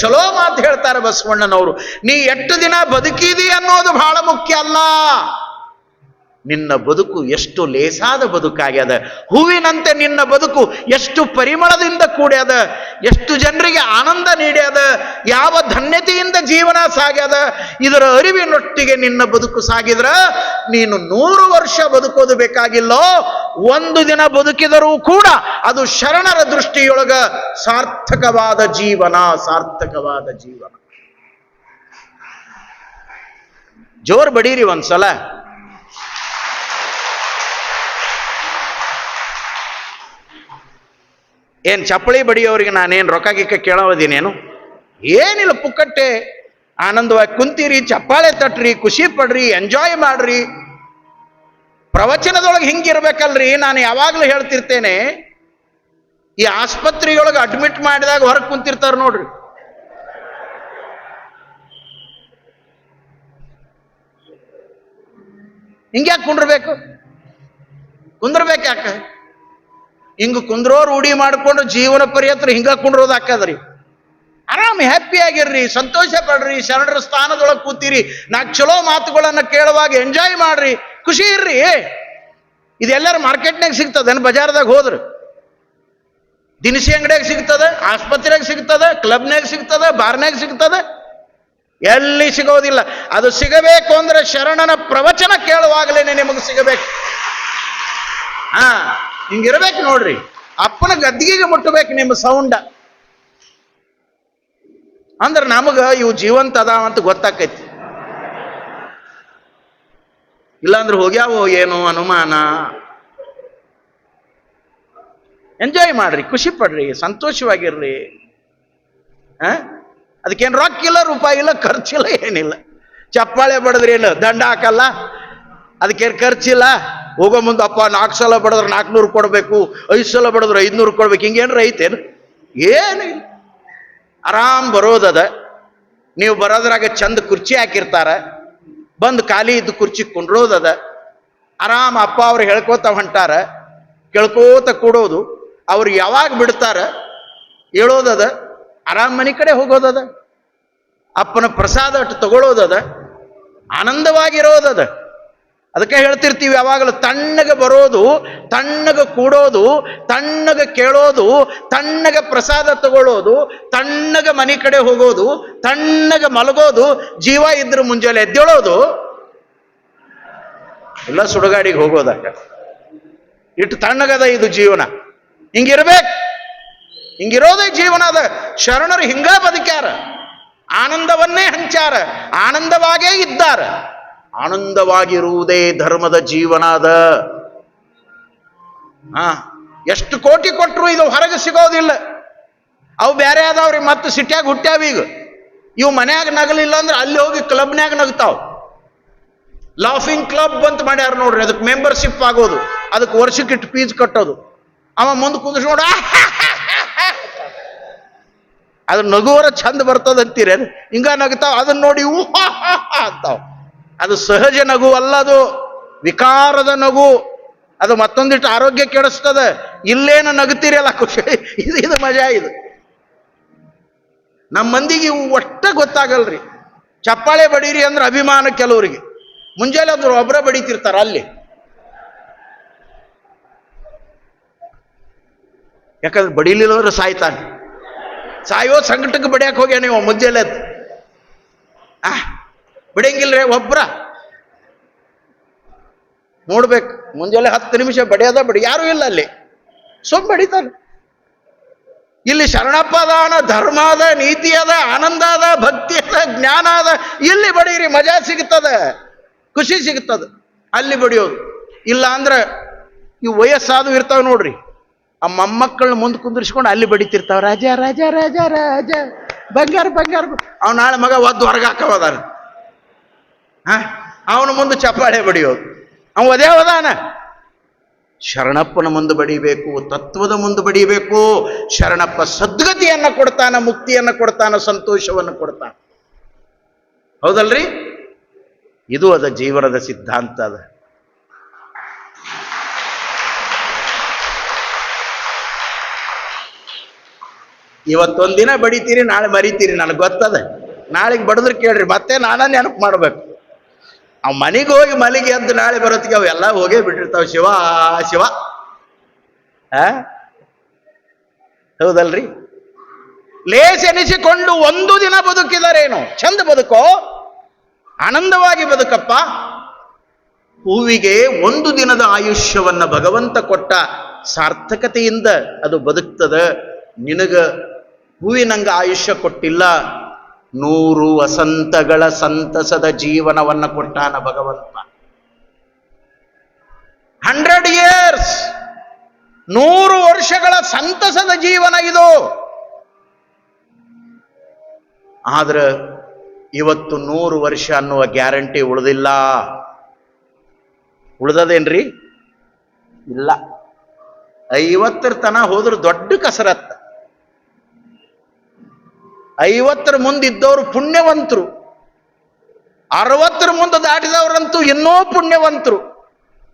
ಚಲೋ ಮಾತು ಹೇಳ್ತಾರೆ ಬಸವಣ್ಣನವರು. ನೀ ಎಷ್ಟು ದಿನ ಬದುಕಿದಿ ಅನ್ನೋದು ಬಹಳ ಮುಖ್ಯ ಅಲ್ಲ. ನಿನ್ನ ಬದುಕು ಎಷ್ಟು ಲೇಸಾದ ಬದುಕಾಗ್ಯದ ಹೂವಿನಂತೆ ನಿನ್ನ ಬದುಕು ಎಷ್ಟು ಪರಿಮಳದಿಂದ ಕೂಡ್ಯದ ಎಷ್ಟು ಜನರಿಗೆ ಆನಂದ ನೀಡ್ಯದ ಯಾವ ಧನ್ಯತೆಯಿಂದ ಜೀವನ ಸಾಗ್ಯದ ಇದರ ಅರಿವಿನೊಟ್ಟಿಗೆ ನಿನ್ನ ಬದುಕು ಸಾಗಿದ್ರ ನೀನು ನೂರು ವರ್ಷ ಬದುಕೋದು ಬೇಕಾಗಿಲ್ಲೋ. ಒಂದು ದಿನ ಬದುಕಿದರೂ ಕೂಡ ಅದು ಶರಣರ ದೃಷ್ಟಿಯೊಳಗ ಸಾರ್ಥಕವಾದ ಜೀವನ ಸಾರ್ಥಕವಾದ ಜೀವನ. ಜೋರ್ ಬಡೀರಿ ಒಂದ್ಸಲ. ಏನ್ ಚಪ್ಪಳಿ ಬಡಿಯೋರಿಗೆ ನಾನೇನು ರೊಕ್ಕ ಗಿಕ್ಕ ಕೇಳೋದಿನೇನು? ಏನಿಲ್ಲ, ಪುಕ್ಕಟ್ಟೆ. ಆನಂದವಾಗಿ ಕುಂತೀರಿ, ಚಪ್ಪಾಳೆ ತಟ್ರಿ, ಖುಷಿ ಪಡ್ರಿ ಎಂಜಾಯ್ ಮಾಡ್ರಿ. ಪ್ರವಚನದೊಳಗೆ ಹಿಂಗಿರ್ಬೇಕಲ್ರಿ, ನಾನು ಯಾವಾಗಲೂ ಹೇಳ್ತಿರ್ತೇನೆ. ಈ ಆಸ್ಪತ್ರೆಯೊಳಗೆ ಅಡ್ಮಿಟ್ ಮಾಡಿದಾಗ ಹೊರಗೆ ಕುಂತಿರ್ತಾರೆ ನೋಡ್ರಿ. ಹಿಂಗ್ಯಾಕೆ ಕುಂಡ್ರಬೇಕು? ಕುಂದ್ರಬೇಕು ಯಾಕೆ? ಹಿಂಗ ಕುಂದ್ರೋ ರೂಢಿ ಮಾಡಿಕೊಂಡು ಜೀವನ ಪರ್ಯಂತರ ಹಿಂಗ ಕುಂಡ್ರೋದು ಹಾಕದ್ರಿ. ಆರಾಮ್ ಹ್ಯಾಪಿ ಆಗಿರ್ರಿ, ಸಂತೋಷ ಪಡ್ರಿ, ಶರಣರ ಸ್ಥಾನದೊಳಗೆ ಕೂತೀರಿ. ನಾ ಚಲೋ ಮಾತುಗಳನ್ನ ಕೇಳುವಾಗ ಎಂಜಾಯ್ ಮಾಡ್ರಿ, ಖುಷಿ ಇರ್ರಿ. ಇದೆಲ್ಲರ ಮಾರ್ಕೆಟ್ನಾಗ ಸಿಗ್ತದೇನು ಬಜಾರ್ದಾಗ ಹೋದ್ರ? ದಿನಸಿ ಅಂಗಡಿಯಾಗ ಸಿಗ್ತದೆ ಆಸ್ಪತ್ರೆಗೆ ಸಿಗ್ತದೆ ಕ್ಲಬ್ನಾಗ ಸಿಗ್ತದೆ, ಬಾರ್ನಾಗ ಸಿಗ್ತದೆ? ಎಲ್ಲಿ ಸಿಗೋದಿಲ್ಲ. ಅದು ಸಿಗಬೇಕು ಅಂದ್ರೆ ಶರಣನ ಪ್ರವಚನ ಕೇಳುವಾಗಲೇನೆ ನಿಮಗೆ ಸಿಗಬೇಕು. ಹಾ. ಹಿಂಗಿರ್ಬೇಕು ನೋಡ್ರಿ. ಅಪ್ಪನ ಗದ್ದಿಗೆಗೆ ಮುಟ್ಟಬೇಕು ನಿಮ್ಮ ಸೌಂಡ. ಅಂದ್ರೆ ನಮಗ ಇವು ಜೀವಂತ ಅದಾವ ಅಂತ ಗೊತ್ತಾಕೈತಿ. ಇಲ್ಲಾಂದ್ರೆ ಹೋಗ್ಯಾವೋ ಏನು ಅನುಮಾನ. ಎಂಜಾಯ್ ಮಾಡ್ರಿ, ಖುಷಿ ಪಡ್ರಿ, ಸಂತೋಷವಾಗಿರ್ರಿ. ಅದಕ್ಕೇನು ರೊಕ್ಕ ಇಲ್ಲ, ರೂಪಾಯಿ ಇಲ್ಲ, ಖರ್ಚಿಲ್ಲ, ಏನಿಲ್ಲ. ಚಪ್ಪಾಳೆ ಬಡದ್ರಿ ಏನು ದಂಡ ಹಾಕಲ್ಲ. ಅದಕ್ಕೇನು ಖರ್ಚಿಲ್ಲ. ಹೋಗೋ ಮುಂದೆ ಅಪ್ಪ ನಾಲ್ಕು ಸಲ ಬಡದ್ರೆ ನಾಲ್ಕುನೂರು ಕೊಡಬೇಕು, ಐದು ಸಲ ಬಡದ್ರೆ ಐದುನೂರು ಕೊಡ್ಬೇಕು ಹಿಂಗೇನ್ರ ಐತೇನು ಏನು? ಇಲ್ಲ ಆರಾಮ್ ಬರೋದದ. ನೀವು ಬರೋದ್ರಾಗ ಚಂದ ಕುರ್ಚಿ ಹಾಕಿರ್ತಾರೆ, ಬಂದು ಖಾಲಿ ಇದ್ದು ಕುರ್ಚಿ ಕುಂಡ್ರೋದದ. ಆರಾಮ್ ಅಪ್ಪ ಅವ್ರು ಹೇಳ್ಕೋತ ಹೊಂಟಾರ, ಕೇಳ್ಕೋತ ಕೂಡೋದು. ಅವ್ರು ಯಾವಾಗ ಬಿಡ್ತಾರೆ ಹೇಳೋದದ, ಆರಾಮ್ ಮನೆ ಕಡೆ ಹೋಗೋದದ. ಅಪ್ಪನ ಪ್ರಸಾದ ಅಟ್ಟು ತಗೊಳ್ಳೋದದ ಆನಂದವಾಗಿರೋದದ. ಅದಕ್ಕೆ ಹೇಳ್ತಿರ್ತೀವಿ ಯಾವಾಗಲೂ ತಣ್ಣಗೆ ಬರೋದು, ತಣ್ಣಗೆ ಕೂಡೋದು, ತಣ್ಣಗೆ ಕೇಳೋದು, ತಣ್ಣಗೆ ಪ್ರಸಾದ ತಗೊಳ್ಳೋದು, ತಣ್ಣಗೆ ಮನೆ ಕಡೆ ಹೋಗೋದು, ತಣ್ಣಗೆ ಮಲಗೋದು, ಜೀವ ಇದ್ರ ಮುಂಜಾನೆ ಎದ್ದೇಳೋದು. ಎಲ್ಲ ಸುಡುಗಾಡಿಗೆ ಹೋಗೋದಾಗ ಇಟ್ಟು ತಣ್ಣಗದ ಇದು ಜೀವನ. ಹಿಂಗಿರ್ಬೇಕು. ಹಿಂಗಿರೋದೇ ಜೀವನ ಅದ. ಶರಣರು ಹಿಂಗ ಬದುಕ್ಯಾರ. ಆನಂದವನ್ನೇ ಹಂಚಾರ ಆನಂದವಾಗೇ ಇದ್ದಾರ. ಆನಂದವಾಗಿರುವುದೇ ಧರ್ಮದ ಜೀವನದ. ಹಾ, ಎಷ್ಟು ಕೋಟಿ ಕೊಟ್ಟರು ಇದು ಹೊರಗೆ ಸಿಗೋದಿಲ್ಲ. ಅವು ಬೇರೆ ಆದವ್ರಿ ಮತ್ತೆ ಸಿಟ್ಯಾಗ ಹುಟ್ಟ್ಯಾವ ಈಗ. ಇವು ಮನ್ಯಾಗ ನಗಲಿಲ್ಲ ಅಂದ್ರೆ ಅಲ್ಲಿ ಹೋಗಿ ಕ್ಲಬ್ನ್ಯಾಗ ನಗ್ತಾವ್. ಲಾಫಿಂಗ್ ಕ್ಲಬ್ ಅಂತ ಮಾಡ್ಯಾರ ನೋಡ್ರಿ ಅದಕ್ಕೆ ಮೆಂಬರ್ಶಿಪ್ ಆಗೋದು ಅದಕ್ಕೆ ವರ್ಷಕ್ಕೆ ಇಟ್ಟು ಫೀಸ್ ಕಟ್ಟೋದು. ಅವ ಮುಂದೆ ಕುಂದಿಸ್ ನೋಡ ಅದ್ರ ನಗುವರ ಚಂದ ಬರ್ತದ ಅಂತೀರೇನು ಹಿಂಗ ನಗ್ತಾವ ಅದನ್ನ ನೋಡಿ ಹಾ, ಅಂತಾವ್. ಅದು ಸಹಜ ನಗು ಅಲ್ಲ ಅದು ವಿಕಾರದ ನಗು. ಅದು ಮತ್ತೊಂದಿಟ್ಟು ಆರೋಗ್ಯ ಕೆಡಿಸ್ತದೆ. ಇಲ್ಲೇನು ನಗುತ್ತೀರಲ್ಲ ಖುಷಿ ಇದು ಇದು ಮಜಾ ಇದು. ನಮ್ಮ ಮಂದಿಗೆ ಇವು ಒಟ್ಟ ಗೊತ್ತಾಗಲ್ರಿ. ಚಪ್ಪಾಳೆ ಬಡೀರಿ ಅಂದ್ರೆ ಅಭಿಮಾನ ಕೆಲವರಿಗೆ. ಮುಂಜಾನೆ ಅದ್ರ ಒಬ್ಬರ ಬಡಿತಿರ್ತಾರ ಅಲ್ಲಿ. ಯಾಕಂದ್ರೆ ಬಡಿಲಿಲ್ಲ ಅಂದ್ರೆ ಸಾಯ್ತಾನೆ. ಸಾಯೋ ಸಂಕಟಕ್ಕೆ ಬಡಿಯಕ್ಕೆ ಹೋಗ್ಯಾನೆ ಮುಂಜಾನೆ ಆ ಬಡಿಯಂಗಿಲ್ರಿ ಒಬ್ರ. ನೋಡ್ಬೇಕು, ಮುಂಜಾನೆ ಹತ್ತು ನಿಮಿಷ ಬಡಿಯೋದ, ಬಡಿ ಯಾರು ಇಲ್ಲ ಅಲ್ಲಿ. ಸುಮ್ ಬಡಿತಾನೆ. ಇಲ್ಲಿ ಶರಣಪ್ಪ ಅದಾನ ಧರ್ಮ ಅದ ನೀತಿ ಅದ ಆನಂದ ಅದ ಭಕ್ತಿ ಅದ ಜ್ಞಾನ ಅದ ಇಲ್ಲಿ ಬಡೀರಿ, ಮಜಾ ಸಿಗ್ತದ. ಖುಷಿ ಸಿಗ್ತದ. ಅಲ್ಲಿ ಬಡಿಯೋದು. ಇಲ್ಲ ಅಂದ್ರೆ ಈ ವಯಸ್ಸಾದವು ಇರ್ತಾವ ನೋಡ್ರಿ. ಆ ಮೊಮ್ಮಕ್ಕಳನ್ನ ಮುಂದೆ ಕುಂದಿರ್ಸ್ಕೊಂಡು ಅಲ್ಲಿ ಬಡಿತಿರ್ತಾವ. ರಾಜ ರಾಜ ರಾಜ ರಾಜ, ಬಂಗಾರ ಬಂಗಾರ. ಅವ್ನ ನಾಳೆ ಮಗ ಒದ್ದು ಹೊರಗೆ ಅವನ ಮುಂದೆ ಚಪ್ಪಾಳೆ ಬಡಿಯೋದು. ಅವ ಅದೇ ಅವದಾನ ಶರಣಪ್ಪನ ಮುಂದೆ ಬಡಿಬೇಕು, ತತ್ವದ ಮುಂದೆ ಬಡಿಬೇಕು. ಶರಣಪ್ಪ ಸದ್ಗತಿಯನ್ನ ಕೊಡ್ತಾನ, ಮುಕ್ತಿಯನ್ನ ಕೊಡ್ತಾನ, ಸಂತೋಷವನ್ನು ಕೊಡ್ತಾನ. ಹೌದಲ್ರಿ? ಇದು ಅದ ಜೀವನದ ಸಿದ್ಧಾಂತ ಅದ. ಇವತ್ತೊಂದಿನ ಬಡಿತೀರಿ, ನಾಳೆ ಮರಿತೀರಿ, ನನಗೆ ಗೊತ್ತದ. ನಾಳೆಗೆ ಬಡಿದ್ರೆ ಕೇಳ್ರಿ, ಮತ್ತೆ ನಾನ ನೆನಪು ಮಾಡ್ಬೇಕು. ಅವ್ ಮನೆಗೆ ಹೋಗಿ ಮಲಿಗೆ ಅಂತ ನಾಳೆ ಬರೋತ್ತಿಗೆ ಅವೆಲ್ಲ ಹೋಗೇ ಬಿಟ್ಟಿರ್ತಾವ. ಶಿವ ಶಿವ. ಆ? ಹೌದಲ್ರಿ? ಲೇಸ್ ಎನಿಸಿಕೊಂಡು ಒಂದು ದಿನ ಬದುಕಿದರೇನು? ಚಂದ ಬದುಕೋ. ಆನಂದವಾಗಿ ಬದುಕಪ್ಪ. ಹೂವಿಗೆ ಒಂದು ದಿನದ ಆಯುಷ್ಯವನ್ನ ಭಗವಂತ ಕೊಟ್ಟ ಸಾರ್ಥಕತೆಯಿಂದ ಅದು ಬದುಕ್ತದ. ನಿನಗ ಹೂವಿನಂಗ ಆಯುಷ್ಯ ಕೊಟ್ಟಿಲ್ಲ. ನೂರು ವಸಂತಗಳ ಸಂತಸದ ಜೀವನವನ್ನ ಕೊಟ್ಟಾನ ಭಗವಂತ. ಹಂಡ್ರೆಡ್ ಇಯರ್ಸ್, ನೂರು ವರ್ಷಗಳ ಸಂತಸದ ಜೀವನ ಇದು. ಆದ್ರೆ ಇವತ್ತು ನೂರು ವರ್ಷ ಅನ್ನುವ ಗ್ಯಾರಂಟಿ ಉಳಿದಿಲ್ಲ. ಉಳ್ದದೇನ್ರಿ? ಇಲ್ಲ. ಐವತ್ತರ ತನ ಹೋದ್ರೆ ದೊಡ್ಡ ಕಸರತ್ತ. ಐವತ್ತರ ಮುಂದಿದ್ದವರು ಪುಣ್ಯವಂತರು. ಅರವತ್ತರ ಮುಂದೆ ದಾಟಿದವರಂತೂ ಇನ್ನೂ ಪುಣ್ಯವಂತರು.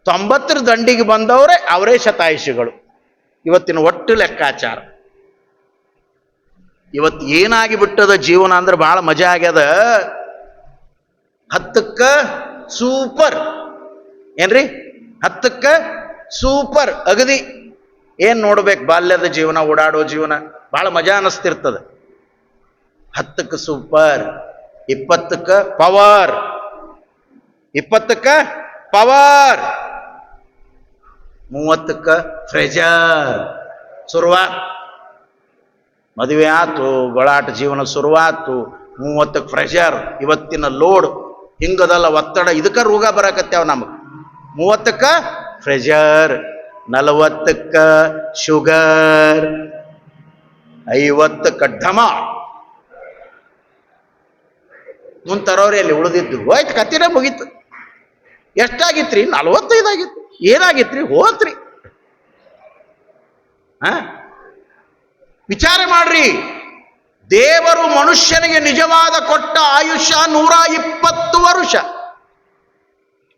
ತೊಂಬತ್ತರ ದಂಡಿಗೆ ಬಂದವರೇ ಅವರೇ ಶತಾಯುಷಿಗಳು. ಇವತ್ತಿನ ಒಟ್ಟು ಲೆಕ್ಕಾಚಾರ. ಇವತ್ತು ಏನಾಗಿ ಬಿಟ್ಟದ ಜೀವನ ಅಂದ್ರೆ ಬಹಳ ಮಜಾ ಆಗ್ಯದ. ಹತ್ತಕ್ಕ ಸೂಪರ್. ಏನ್ರಿ? ಹತ್ತಕ್ಕ ಸೂಪರ್ ಅಗದಿ. ಏನ್ ನೋಡ್ಬೇಕು ಬಾಲ್ಯದ ಜೀವನ, ಓಡಾಡೋ ಜೀವನ ಬಹಳ ಮಜಾ ಅನಿಸ್ತಿರ್ತದ. ಹತ್ತಕ್ಕ ಸೂಪರ್ ಇಪ್ಪತ್ತಕ್ಕ ಪವರ್ ಇಪ್ಪತ್ತಕ್ಕ ಪವರ್ ಮೂವತ್ತಕ್ಕೆ ಫ್ರೆಜರ್ ಶುರುವಾತ್. ಮದುವೆ ಆತು, ಗೊಳಾಟ ಜೀವನ ಶುರುವಾತು, ಮೂವತ್ತಕ್ಕೆ ಫ್ರೆಷರ್ ಇವತ್ತಿನ ಲೋಡ್ ಹಿಂಗದಲ್ಲ ಒತ್ತಡ, ಇದಕ್ಕೆ ರೋಗ ಬರಾಕತ್ತೇವ ನಮಗೆ. ಮೂವತ್ತಕ್ಕೆ ಫ್ರೆಷರ್ ನಲವತ್ತಕ್ಕ ಶುಗರ್ ಐವತ್ತಕ್ಕ ಢಮ ಮುಂದ್ ತರೋರಿ ಅಲ್ಲಿ ಉಳಿದಿದ್ದು. ಹೋಯ್ತು ಕತ್ತಿನ ಮುಗೀತು. ಎಷ್ಟಾಗಿತ್ರಿ? ನಲ್ವತ್ತೈದಾಗಿತ್ತು. ಏನಾಗಿತ್ರಿ? ಹೋತ್ರಿ. ಹಾ ವಿಚಾರ ಮಾಡ್ರಿ. ದೇವರು ಮನುಷ್ಯನಿಗೆ ನಿಜವಾದ ಕೊಟ್ಟ ಆಯುಷ್ಯ ನೂರ ಇಪ್ಪತ್ತು ವರುಷ.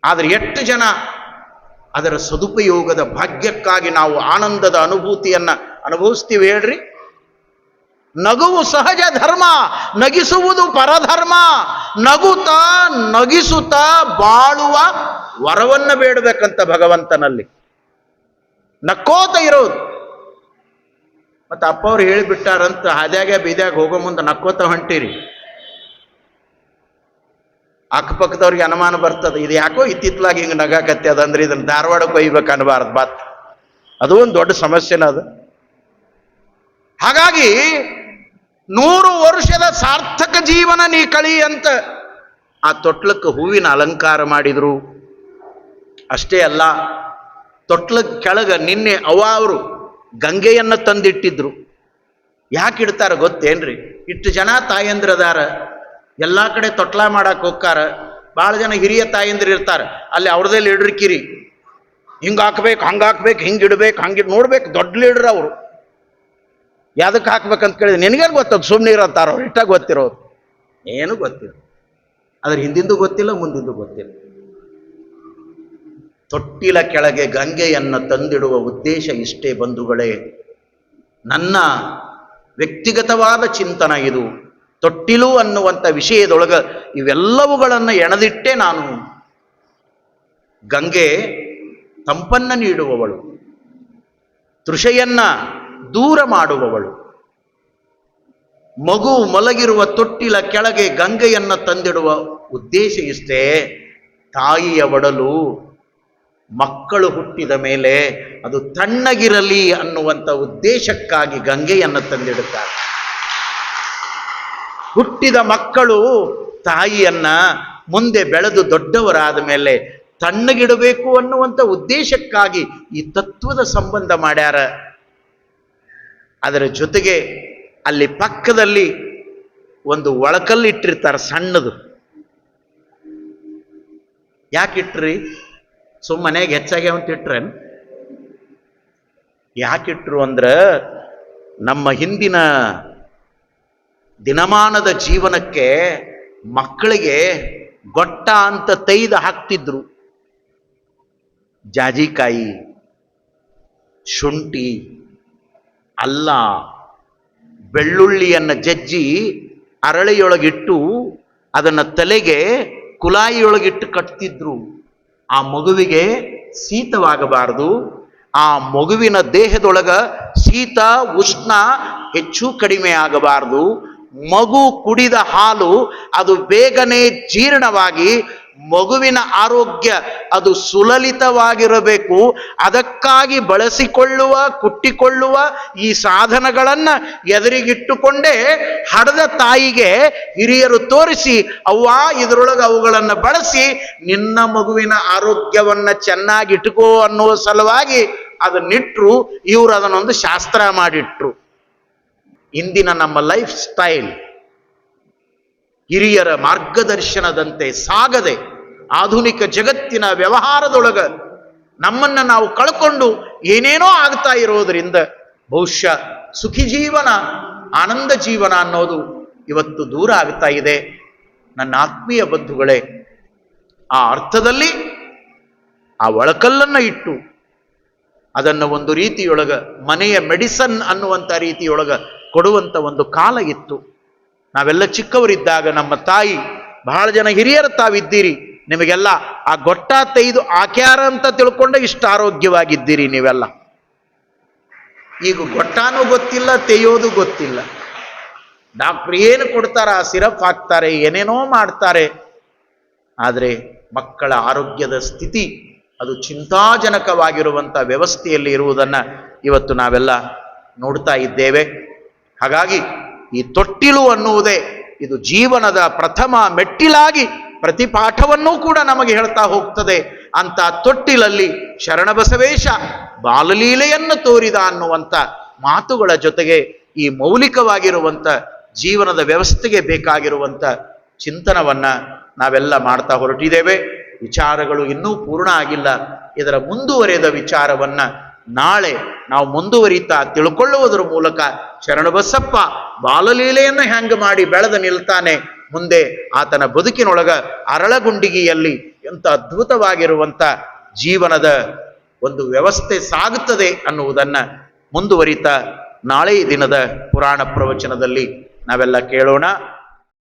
ಆದರೆ ಎಷ್ಟು ಜನ ಅದರ ಸದುಪಯೋಗದ ಭಾಗ್ಯಕ್ಕಾಗಿ ನಾವು ಆನಂದದ ಅನುಭೂತಿಯನ್ನ ಅನುಭವಿಸ್ತೀವಿ ಹೇಳ್ರಿ? ನಗುವು ಸಹಜ ಧರ್ಮ, ನಗಿಸುವುದು ಪರಧರ್ಮ. ನಗುತ್ತಾ, ನಗಿಸುತ್ತಾ, ಬಾಳುವ ವರವನ್ನ ಬೇಡಬೇಕಂತ ಭಗವಂತನಲ್ಲಿ. ನಕ್ಕೋತ ಇರೋದು. ಮತ್ತೆ ಅಪ್ಪ ಅವ್ರು ಹೇಳಿಬಿಟ್ಟಾರಂತ ಹಾದ್ಯಾಗ ಬೀದ್ಯಾಗ ಹೋಗೋ ಮುಂದೆ ನಕ್ಕೋತ ಹೊಂಟಿರಿ. ಅಕ್ಕಪಕ್ಕದವ್ರಿಗೆ ಅನುಮಾನ ಬರ್ತದೆ. ಇದು ಯಾಕೋ ಇತ್ತಿತ್ಲಾಗಿ ಹಿಂಗೆ ನಗಾಕತ್ತೆ ಅದಂದ್ರೆ ಇದನ್ನ ಧಾರವಾಡಕ್ಕೆ ಒಯ್ಬೇಕು ಅನ್ಬಾರ್ದು. ಬಾತ್ ಅದು ಒಂದು ದೊಡ್ಡ ಸಮಸ್ಯೆನ ಅದು. ಹಾಗಾಗಿ ನೂರು ವರ್ಷದ ಸಾರ್ಥಕ ಜೀವನ ನೀ ಕಳಿ ಅಂತ ಆ ತೊಟ್ಲಕ್ಕೆ ಹೂವಿನ ಅಲಂಕಾರ ಮಾಡಿದ್ರು. ಅಷ್ಟೇ ಅಲ್ಲ ತೊಟ್ಲ ಕೆಳಗ ನಿನ್ನೆ ಅವ ಅವರು ಗಂಗೆಯನ್ನ ತಂದಿಟ್ಟಿದ್ರು. ಯಾಕೆ ಇಡ್ತಾರ ಗೊತ್ತೇನ್ರಿ? ಇಷ್ಟು ಜನ ತಾಯಂದ್ರದಾರ, ಎಲ್ಲಾ ಕಡೆ ತೊಟ್ಲ ಮಾಡಕ್ಕೆ ಹೋಗ್ತಾರ ಭಾಳ ಜನ ಹಿರಿಯ ತಾಯಂದ್ರ ಇರ್ತಾರೆ. ಅಲ್ಲಿ ಅವ್ರದೇ ಲೀಡ್ರ್ ಕಿರಿ. ಹಿಂಗ್ ಹಾಕ್ಬೇಕು, ಹಂಗೆ ಹಾಕ್ಬೇಕು, ಹಿಂಗೆ ಇಡ್ಬೇಕು, ಹಂಗೆ ನೋಡ್ಬೇಕು, ದೊಡ್ಡ ಲೀಡ್ರ್ ಅವರು. ಯಾವ್ದಕ್ಕೆ ಹಾಕ್ಬೇಕಂತ ಕೇಳಿದ್ರೆ ನಿನಗೇನು ಗೊತ್ತದ? ಸುಮ್ಮನೆ ಇರತ್ತಾರ ಅವ್ರು ಇಟ್ಟಾಗ ಗೊತ್ತಿರೋರು ಏನು ಗೊತ್ತಿಲ್ಲ. ಅದ್ರ ಹಿಂದಿಂದು ಗೊತ್ತಿಲ್ಲ, ಮುಂದಿಂದು ಗೊತ್ತಿಲ್ಲ. ತೊಟ್ಟಿಲ ಕೆಳಗೆ ಗಂಗೆಯನ್ನು ತಂದಿಡುವ ಉದ್ದೇಶ ಇಷ್ಟೇ ಬಂಧುಗಳೇ. ನನ್ನ ವ್ಯಕ್ತಿಗತವಾದ ಚಿಂತನ ಇದು. ತೊಟ್ಟಿಲು ಅನ್ನುವಂಥ ವಿಷಯದೊಳಗ ಇವೆಲ್ಲವುಗಳನ್ನು ಎಣದಿಟ್ಟೆ ನಾನು. ಗಂಗೆ ತಂಪನ್ನು ನೀಡುವವಳು. ತೃಷೆಯನ್ನ ದೂರ ಮಾಡುವವಳು. ಮಗು ಮಲಗಿರುವ ತೊಟ್ಟಿಲ ಕೆಳಗೆ ಗಂಗೆಯನ್ನ ತಂದಿಡುವ ಉದ್ದೇಶ ಇಷ್ಟೇ. ತಾಯಿಯ ಒಡಲು ಮಕ್ಕಳು ಹುಟ್ಟಿದ ಮೇಲೆ ಅದು ತಣ್ಣಗಿರಲಿ ಅನ್ನುವಂಥ ಉದ್ದೇಶಕ್ಕಾಗಿ ಗಂಗೆಯನ್ನು ತಂದಿಡುತ್ತಾರೆ. ಹುಟ್ಟಿದ ಮಕ್ಕಳು ತಾಯಿಯನ್ನ ಮುಂದೆ ಬೆಳೆದು ದೊಡ್ಡವರಾದ ಮೇಲೆ ತಣ್ಣಗಿಡಬೇಕು ಅನ್ನುವಂಥ ಉದ್ದೇಶಕ್ಕಾಗಿ ಈ ತತ್ವದ ಸಂಬಂಧ ಮಾಡ್ಯಾರ. ಅದರ ಜೊತೆಗೆ ಅಲ್ಲಿ ಪಕ್ಕದಲ್ಲಿ ಒಂದು ಒಳಕಲ್ಲು ಇಟ್ಟಿರ್ತಾರೆ ಸಣ್ಣದು ಯಾಕಿಟ್ರಿ ಸುಮ್ಮ ಮನೆಗೆ ಹೆಚ್ಚಾಗಿ ಅಂತ ಇಟ್ರೇನು ಯಾಕಿಟ್ರು ಅಂದ್ರೆ ನಮ್ಮ ಹಿಂದಿನ ದಿನಮಾನದ ಜೀವನಕ್ಕೆ ಮಕ್ಕಳಿಗೆ ಗೊಟ್ಟ ಅಂತ ತೈದು ಹಾಕ್ತಿದ್ರು. ಜಾಜಿಕಾಯಿ, ಶುಂಠಿ ಅಲ್ಲ, ಬೆಳ್ಳುಳ್ಳಿಯನ್ನು ಜಜ್ಜಿ ಅರಳಿಯೊಳಗಿಟ್ಟು ಅದನ್ನು ತಲೆಗೆ ಕುಲಾಯಿಯೊಳಗಿಟ್ಟು ಕಟ್ತಿದ್ರು. ಆ ಮಗುವಿಗೆ ಶೀತವಾಗಬಾರದು. ಆ ಮಗುವಿನ ದೇಹದೊಳಗ ಶೀತ, ಉಷ್ಣ ಹೆಚ್ಚು ಕಡಿಮೆ ಆಗಬಾರದು. ಮಗು ಕುಡಿದ ಹಾಲು ಅದು ಬೇಗನೆ ಜೀರ್ಣವಾಗಿ ಮಗುವಿನ ಆರೋಗ್ಯ ಅದು ಸುಲಲಿತವಾಗಿರಬೇಕು. ಅದಕ್ಕಾಗಿ ಬಳಸಿಕೊಳ್ಳುವ, ಕುಟ್ಟಿಕೊಳ್ಳುವ ಈ ಸಾಧನಗಳನ್ನು ಎದುರಿಗಿಟ್ಟುಕೊಂಡೇ ಹಡದ ತಾಯಿಗೆ ಹಿರಿಯರು ತೋರಿಸಿ, ಅವ್ವ ಇದರೊಳಗೆ ಅವುಗಳನ್ನು ಬಳಸಿ ನಿನ್ನ ಮಗುವಿನ ಆರೋಗ್ಯವನ್ನ ಚೆನ್ನಾಗಿ ಇಟ್ಕೋ ಅನ್ನುವ ಸಲುವಾಗಿ ಅದನ್ನಿಟ್ಟರು ಇವರು ಅದನ್ನೊಂದು ಶಾಸ್ತ್ರ ಮಾಡಿಟ್ರು. ಇಂದಿನ ನಮ್ಮ ಲೈಫ್ ಸ್ಟೈಲ್. ಹಿರಿಯರ ಮಾರ್ಗದರ್ಶನದಂತೆ ಸಾಗದೆ ಆಧುನಿಕ ಜಗತ್ತಿನ ವ್ಯವಹಾರದೊಳಗ ನಮ್ಮನ್ನ ನಾವು ಕಳ್ಕೊಂಡು ಏನೇನೋ ಆಗ್ತಾ ಇರೋದರಿಂದ ಬಹುಶಃ ಸುಖಿ ಜೀವನ, ಆನಂದ ಜೀವನ ಅನ್ನೋದು ಇವತ್ತು ದೂರ ಆಗ್ತಾ ಇದೆ. ನನ್ನ ಆತ್ಮೀಯ ಬಂಧುಗಳೇ, ಆ ಅರ್ಥದಲ್ಲಿ ಆ ಒಳಕಲ್ಲನ್ನು ಇಟ್ಟು ಅದನ್ನು ಒಂದು ರೀತಿಯೊಳಗ ಮನೆಯ ಮೆಡಿಸನ್ ಅನ್ನುವಂಥ ರೀತಿಯೊಳಗ ಕೊಡುವಂತ ಒಂದು ಕಾಲ ಇತ್ತು. ನಾವೆಲ್ಲ ಚಿಕ್ಕವರಿದ್ದಾಗ ನಮ್ಮ ತಾಯಿ, ಬಹಳ ಜನ ಹಿರಿಯರು ತಾವಿದ್ದೀರಿ. ನಿಮಗೆಲ್ಲ ಆ ಗೊಟ್ಟ ತೆಗೆದು ಆಕ್ಯಾರ ಅಂತ ತಿಳ್ಕೊಂಡೆ ಇಷ್ಟು ಆರೋಗ್ಯವಾಗಿದ್ದೀರಿ ನೀವೆಲ್ಲ. ಈಗ ಗೊಟ್ಟಾನು ಗೊತ್ತಿಲ್ಲ ತೆಯೋದು ಗೊತ್ತಿಲ್ಲ. ಡಾಕ್ಟ್ರ್ ಏನು ಕೊಡ್ತಾರ ಸಿರಪ್ ಹಾಕ್ತಾರೆ, ಏನೇನೋ ಮಾಡ್ತಾರೆ. ಆದರೆ ಮಕ್ಕಳ ಆರೋಗ್ಯದ ಸ್ಥಿತಿ ಅದು ಚಿಂತಾಜನಕವಾಗಿರುವಂಥ ವ್ಯವಸ್ಥೆಯಲ್ಲಿ ಇರುವುದನ್ನ ಇವತ್ತು ನಾವೆಲ್ಲ ನೋಡ್ತಾ ಇದ್ದೇವೆ. ಹಾಗಾಗಿ ಈ ತೊಟ್ಟಿಲು ಅನ್ನುವುದೇ ಇದು ಜೀವನದ ಪ್ರಥಮ ಮೆಟ್ಟಿಲಾಗಿ ಪ್ರತಿ ಪಾಠವನ್ನೂ ಕೂಡ ನಮಗೆ ಹೇಳ್ತಾ ಹೋಗ್ತದೆ. ಅಂತ ತೊಟ್ಟಿಲಲ್ಲಿ ಶರಣಬಸವೇಶ ಬಾಲಲೀಲೆಯನ್ನು ತೋರಿದ ಅನ್ನುವಂಥ ಮಾತುಗಳ ಜೊತೆಗೆ ಈ ಮೌಲಿಕವಾಗಿರುವಂಥ ಜೀವನದ ವ್ಯವಸ್ಥೆಗೆ ಬೇಕಾಗಿರುವಂಥ ಚಿಂತನವನ್ನ ನಾವೆಲ್ಲ ಮಾಡ್ತಾ ಹೊರಟಿದ್ದೇವೆ. ವಿಚಾರಗಳು ಇನ್ನೂ ಪೂರ್ಣ ಆಗಿಲ್ಲ. ಇದರ ಮುಂದುವರೆದ ವಿಚಾರವನ್ನ ನಾಳೆ ನಾವು ಮುಂದುವರಿತಾ ತಿಳ್ಕೊಳ್ಳುವುದರ ಮೂಲಕ ಶರಣಬಸಪ್ಪ ಬಾಲಲೀಲೆಯನ್ನ ಹ್ಯಾಂಗ್ ಮಾಡಿ ಬೆಳೆದು ನಿಲ್ತಾನೆ ಮುಂದೆ ಆತನ ಬದುಕಿನೊಳಗ ಅರಳಗುಂಡಿಗೆಯಲ್ಲಿ ಎಂತ ಅದ್ಭುತವಾಗಿರುವಂತ ಜೀವನದ ಒಂದು ವ್ಯವಸ್ಥೆ ಸಾಗುತ್ತದೆ ಅನ್ನುವುದನ್ನ ಮುಂದುವರಿತ ನಾಳೆ ದಿನದ ಪುರಾಣ ಪ್ರವಚನದಲ್ಲಿ ನಾವೆಲ್ಲ ಕೇಳೋಣ.